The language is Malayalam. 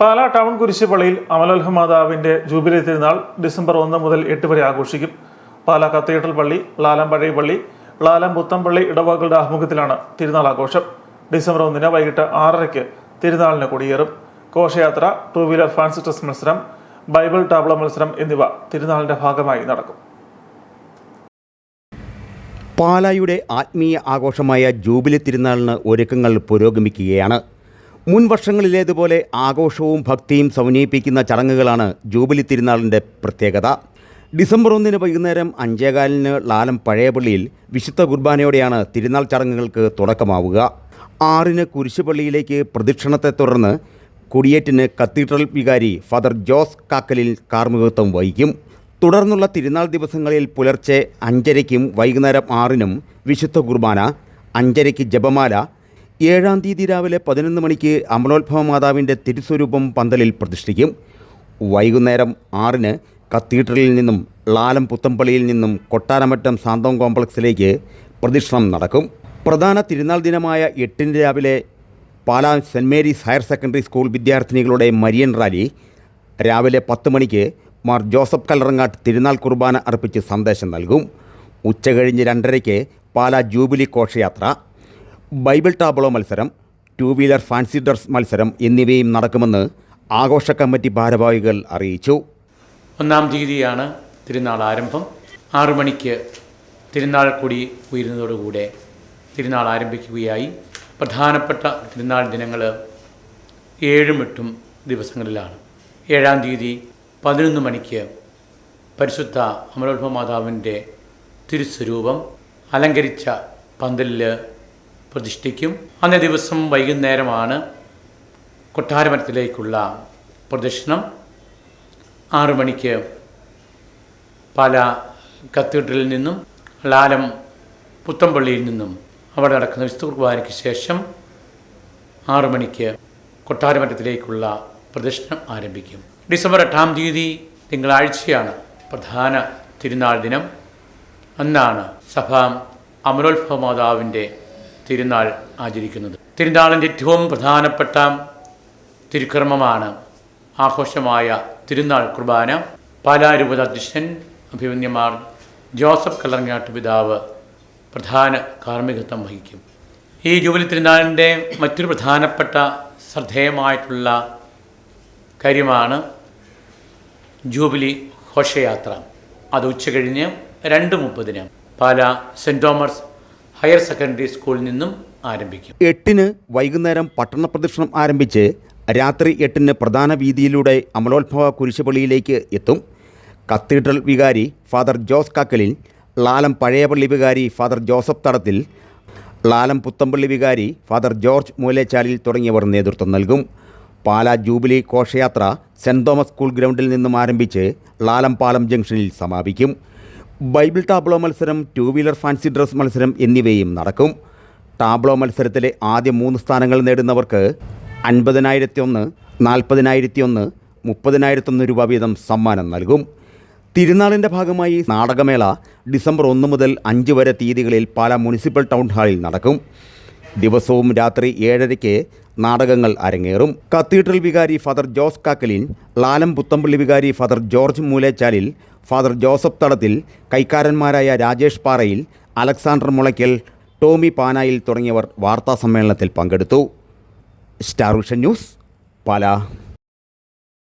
പാലാ ടൗൺ കുരിശുപള്ളിയിൽ അമലോൽഹ മാതാവിന്റെ ജൂബിലി തിരുനാൾ ഡിസംബർ ഒന്ന് മുതൽ എട്ട് വരെ ആഘോഷിക്കും. പാലാ കത്തീഡ്രൽ പള്ളി ലാലം പഴയ പള്ളി ലാലം പുത്തമ്പള്ളി ഇടവകളുടെ ആഭിമുഖ്യത്തിലാണ് തിരുനാൾ ആഘോഷം. ഡിസംബർ ഒന്നിന് വൈകിട്ട് ആറരയ്ക്ക് തിരുനാളിന് കൊടിയേറും. ഘോഷയാത്ര ടൂ വീലർ ഫാൻസി ടെസ്റ്റ് മത്സരം ബൈബിൾ ടാബ്ല മത്സരം എന്നിവ തിരുനാളിന്റെ ഭാഗമായി നടക്കും. പാലായുടെ ആത്മീയ ആഘോഷമായ ജൂബിലി തിരുനാളിന് ഒരുക്കങ്ങൾ പുരോഗമിക്കുകയാണ് മുൻ വർഷങ്ങളിലേതുപോലെ ആഘോഷവും ഭക്തിയും സമന്വയിപ്പിക്കുന്ന ചടങ്ങുകളാണ് ജൂബിലി തിരുനാളിന്റെ പ്രത്യേകത. ഡിസംബർ ഒന്നിന് വൈകുന്നേരം അഞ്ചേകാലിന് ലാലം പഴയപള്ളിയിൽ വിശുദ്ധ കുർബാനയോടെയാണ് തിരുനാൾ ചടങ്ങുകൾക്ക് തുടക്കമാവുക. ആറിന് കുരിശുപള്ളിയിലേക്ക് പ്രദക്ഷിണത്തെ തുടർന്ന് കൊടിയേറ്റിന് കത്തീഡ്രൽ വികാരി ഫാദർ ജോസ് കാക്കലിൽ കാർമ്മികത്വം വഹിക്കും. തുടർന്നുള്ള തിരുനാൾ ദിവസങ്ങളിൽ പുലർച്ചെ അഞ്ചരയ്ക്കും വൈകുന്നേരം ആറിനും വിശുദ്ധ കുർബാന അഞ്ചരയ്ക്ക് ജപമാല ഏഴാം തീയതി രാവിലെ പതിനൊന്ന് മണിക്ക് അമലോത്ഭവ മാതാവിന്റെ തിരുസ്വരൂപം പന്തലിൽ പ്രതിഷ്ഠിക്കും. വൈകുന്നേരം ആറിന് കത്തീഡ്രലിൽ നിന്നും ലാലം പുത്തമ്പള്ളിയിൽ നിന്നും കൊട്ടാരമറ്റം സാന്തോം കോംപ്ലക്സിലേക്ക് പ്രദക്ഷിണം നടക്കും. പ്രധാന തിരുനാൾ ദിനമായ എട്ടിന് രാവിലെ Pala Saint Mary's higher secondary school വിദ്യാർത്ഥിനികളുടെ Marian rally രാവിലെ പത്ത് മണിക്ക് മാർ ജോസഫ് കല്ലറങ്ങാട്ട് തിരുനാൾ കുർബാന അർപ്പിച്ച് സന്ദേശം നൽകും. ഉച്ചകഴിഞ്ഞ് രണ്ടരയ്ക്ക് പാലാ ജൂബിലി ഘോഷയാത്ര ബൈബിൾ ടാബ്ലോ മത്സരം ടു വീലർ ഫാൻസി ഡ്രസ് മത്സരം എന്നിവയും നടക്കുമെന്ന് ആഘോഷ കമ്മിറ്റി ഭാരവാഹികൾ അറിയിച്ചു. ഒന്നാം തീയതിയാണ് തിരുനാൾ ആരംഭം. ആറു മണിക്ക് തിരുനാൾ കൊടി ഉയരുന്നതോടുകൂടെ തിരുനാൾ ആരംഭിക്കുകയായി. പ്രധാനപ്പെട്ട തിരുനാൾ ദിനങ്ങൾ ഏഴും എട്ടും ദിവസങ്ങളിലാണ്. ഏഴാം തീയതി പതിനൊന്ന് മണിക്ക് പരിശുദ്ധ അമലോത്ഭ മാതാവിന്റെ തിരുസ്വരൂപം അലങ്കരിച്ച പന്തലിൽ പ്രതിഷ്ഠിക്കും. അന്നേ ദിവസം വൈകുന്നേരമാണ് കൊട്ടാരമരത്തിലേക്കുള്ള പ്രദക്ഷിണം. ആറു മണിക്ക് പല കത്തീഡ്രലിൽ നിന്നും ലാലം പുത്തമ്പള്ളിയിൽ നിന്നും അവിടെ നടക്കുന്ന വിശുദ്ധ കുർബാനയ്ക്ക് ശേഷം ആറു മണിക്ക് കൊട്ടാരമരത്തിലേക്കുള്ള പ്രദർശനം ആരംഭിക്കും. ഡിസംബർ എട്ടാം തീയതി തിങ്കളാഴ്ചയാണ് പ്രധാന തിരുനാൾ ദിനം. അന്നാണ് സഭ അമരോത്ഭവ മാതാവിന്റെ തിരുനാൾ ആചരിക്കുന്നത്. തിരുനാളിന്റെ ഏറ്റവും പ്രധാനപ്പെട്ട തിരുക്കർമ്മമാണ് ആഘോഷമായ തിരുനാൾ കുർബാന. പാലാരൂപത അധ്യക്ഷൻ അഭിമന്യമാർ ജോസഫ് കല്ലറങ്ങാട്ട് പിതാവ് പ്രധാന കാർമ്മികത്വം വഹിക്കും. ഈ ജൂബിലി തിരുനാളിന്റെ മറ്റൊരു പ്രധാനപ്പെട്ട ശ്രദ്ധേയമായിട്ടുള്ള കാര്യമാണ് ജൂബിലി ഘോഷയാത്ര. അത് ഉച്ചകഴിഞ്ഞ് രണ്ട് മുപ്പതിന് Pala saint Thomas higher secondary സ്കൂളിൽ നിന്നും ആരംഭിക്കും. എട്ടിന് വൈകുന്നേരം പട്ടണ പ്രദക്ഷിണം ആരംഭിച്ച് രാത്രി എട്ടിന് പ്രധാന വീതിയിലൂടെ അമലോത്ഭവ കുരിശുപള്ളിയിലേക്ക് എത്തും. കത്തീഡ്രൽ വികാരി ഫാദർ ജോസ് കാക്കലിൻ ലാലം പഴയപള്ളി വികാരി ഫാദർ ജോസഫ് തടത്തിൽ ലാലം പുത്തമ്പള്ളി വികാരി ഫാദർ ജോർജ് മൂലേച്ചാലിൽ തുടങ്ങിയവർ നേതൃത്വം നൽകും. പാലാ ജൂബിലി ഘോഷയാത്ര സെന്റ് തോമസ് സ്കൂൾ ഗ്രൗണ്ടിൽ നിന്നും ആരംഭിച്ച് ലാലം പാലം ജംഗ്ഷനിൽ സമാപിക്കും. ബൈബിൾ ടാബ്ലോ മത്സരം ടു വീലർ ഫാൻസി ഡ്രസ് മത്സരം എന്നിവയും നടക്കും. ടാബ്ലോ മത്സരത്തിലെ ആദ്യ മൂന്ന് സ്ഥാനങ്ങൾ നേടുന്നവർക്ക് അൻപതിനായിരത്തി ഒന്ന് നാൽപ്പതിനായിരത്തി ഒന്ന് മുപ്പതിനായിരത്തൊന്ന് രൂപ വീതം സമ്മാനം നൽകും. തിരുനാളിന്റെ ഭാഗമായി നാടകമേള ഡിസംബർ ഒന്ന് മുതൽ അഞ്ച് വരെ തീയതികളിൽ പാലാ മുനിസിപ്പൽ ടൗൺ ഹാളിൽ നടക്കും. ദിവസവും രാത്രി ഏഴരയ്ക്ക് നാടകങ്ങൾ അരങ്ങേറും. കത്തീഡ്രൽ വികാരി ഫാദർ ജോസ് കാക്കലിൻ ലാലം പുത്തമ്പള്ളി വികാരി father George Moolechalil father Joseph Thadathil കൈക്കാരന്മാരായ Rajesh പാറയിൽ അലക്സാണ്ടർ മുളയ്ക്കൽ ടോമി പാനായിൽ തുടങ്ങിയവർ വാർത്താ സമ്മേളനത്തിൽ പങ്കെടുത്തു. Star vision news Pala.